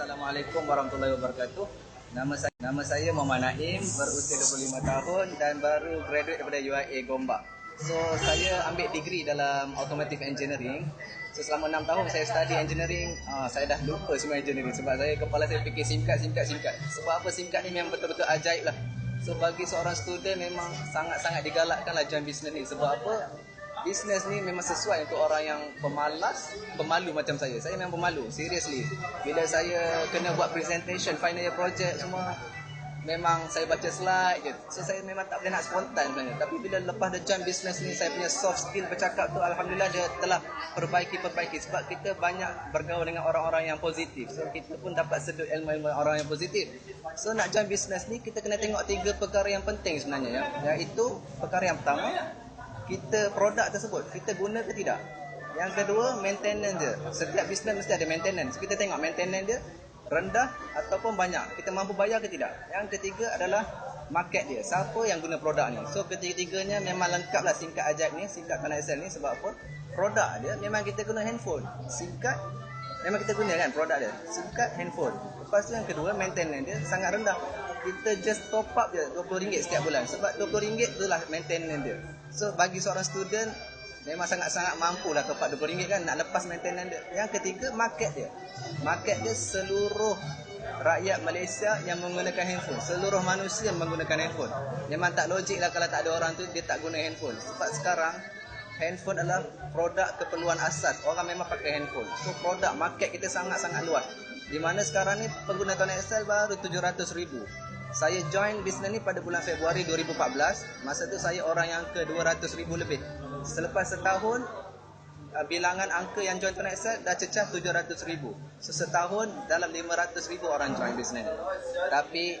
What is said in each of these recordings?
Assalamualaikum warahmatullahi wabarakatuh. Nama saya nama saya Muhammad Naim, berusia 25 tahun dan baru graduate daripada UIA Gombak. So saya ambil degree dalam automotive engineering. So selama 6 tahun saya study engineering, uh, saya dah lupa semua engineering sebab saya kepala saya fikir singkat singkat singkat. Sebab apa singkat ni memang betul-betul ajaib lah. So bagi seorang student memang sangat-sangat digalakkan lah join business ni. Sebab apa? Business ni memang sesuai untuk orang yang pemalas, pemalu macam saya. Saya memang pemalu, seriously. Bila saya kena buat presentation, final year project semua, memang saya baca slide je. So saya memang tak boleh nak spontan sebenarnya. Tapi bila lepas dia join business ni, saya punya soft skill bercakap tu Alhamdulillah dia telah perbaiki-perbaiki. Sebab kita banyak bergaul dengan orang-orang yang positif. So kita pun dapat sedut ilmu-ilmu orang yang positif. So nak join business ni, kita kena tengok tiga perkara yang penting sebenarnya. Ya. Iaitu perkara yang pertama, kita produk tersebut kita guna ke tidak. Yang kedua maintenance dia. Setiap bisnes mesti ada maintenance. Kita tengok maintenance dia rendah ataupun banyak. Kita mampu bayar ke tidak. Yang ketiga adalah market dia. Siapa yang guna produk ni. So ketiga-tiganya memang lengkap lah singkat ajaib ni. Singkat Tanah ni sebab apa? Produk dia memang kita guna handphone. Singkat memang kita guna kan produk dia. Singkat handphone. Lepas tu yang kedua maintenance dia sangat rendah. Kita just top up je RM20 setiap bulan. Sebab RM20 tu lah maintenance dia. So bagi seorang student memang sangat-sangat mampu lah top up RM20 kan nak lepas maintenance dia. Yang ketiga market dia. Market dia seluruh rakyat Malaysia yang menggunakan handphone. Seluruh manusia menggunakan handphone. Memang tak logik lah kalau tak ada orang tu dia tak guna handphone. Sebab sekarang handphone adalah produk keperluan asas orang memang pakai handphone so produk market kita sangat-sangat luas di mana sekarang ni pengguna Tony Excel baru 700 ribu saya join bisnes ni pada bulan Februari 2014. Masa tu saya orang yang ke 200 ribu lebih. Selepas setahun, uh, bilangan angka yang join Connect Set dah cecah 700 ribu. So, setahun dalam 500 ribu orang join bisnes ni. Tapi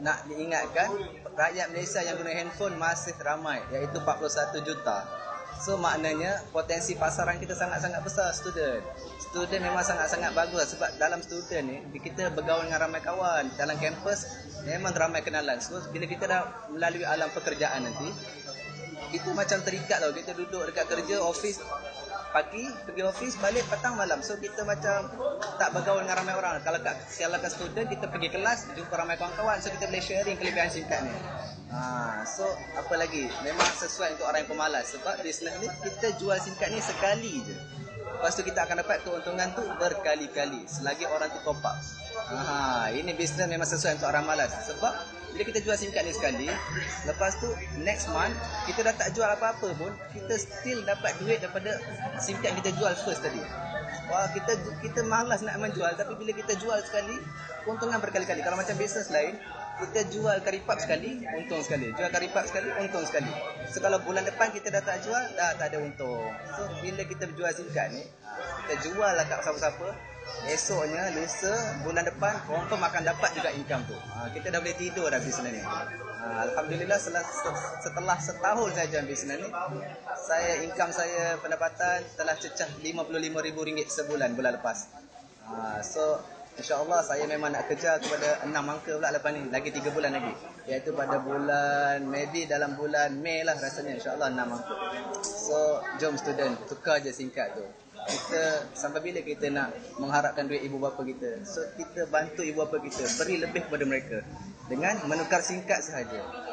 nak diingatkan, rakyat Malaysia yang guna handphone masih ramai. Iaitu 41 juta. So maknanya potensi pasaran kita sangat-sangat besar student. Student memang sangat-sangat bagus sebab dalam student ni kita bergaul dengan ramai kawan. Dalam kampus memang ramai kenalan. So bila kita dah melalui alam pekerjaan nanti kita macam terikat tau. Kita duduk dekat kerja office pagi pergi office balik petang malam. So kita macam tak bergaul dengan ramai orang. Kalau kat kat student kita pergi kelas jumpa ramai kawan-kawan so kita boleh sharing kelebihan singkat ni. Ha, so apa lagi? Memang sesuai untuk orang yang pemalas sebab bisnes ni kita jual singkat ni sekali je. Lepas tu kita akan dapat keuntungan tu berkali-kali selagi orang tu top up. Ha, ini bisnes memang sesuai untuk orang malas sebab bila kita jual singkat ni sekali, lepas tu next month kita dah tak jual apa-apa pun, kita still dapat duit daripada singkat kita jual first tadi. Wah, kita kita malas nak menjual tapi bila kita jual sekali, keuntungan berkali-kali. Kalau macam bisnes lain, kita jual karipap sekali, untung sekali. Jual karipap sekali, untung sekali. So kalau bulan depan kita dah tak jual, dah tak ada untung. So bila kita jual singkat ni, kita jual lah kat siapa-siapa. Esoknya, lusa, bulan depan, confirm akan dapat juga income tu. Ha, kita dah boleh tidur dah bisnes ni. Ha, Alhamdulillah setelah, setelah setahun saya jual bisnes ni, saya income saya pendapatan telah cecah RM55,000 sebulan bulan lepas. Ha, so InsyaAllah saya memang nak kerja kepada enam angka pula lepas ni. Lagi tiga bulan lagi. Iaitu pada bulan, maybe dalam bulan Mei lah rasanya. InsyaAllah enam angka. So, jom student, tukar je singkat tu. Kita, sampai bila kita nak mengharapkan duit ibu bapa kita? So, kita bantu ibu bapa kita. Beri lebih kepada mereka. Dengan menukar singkat sahaja.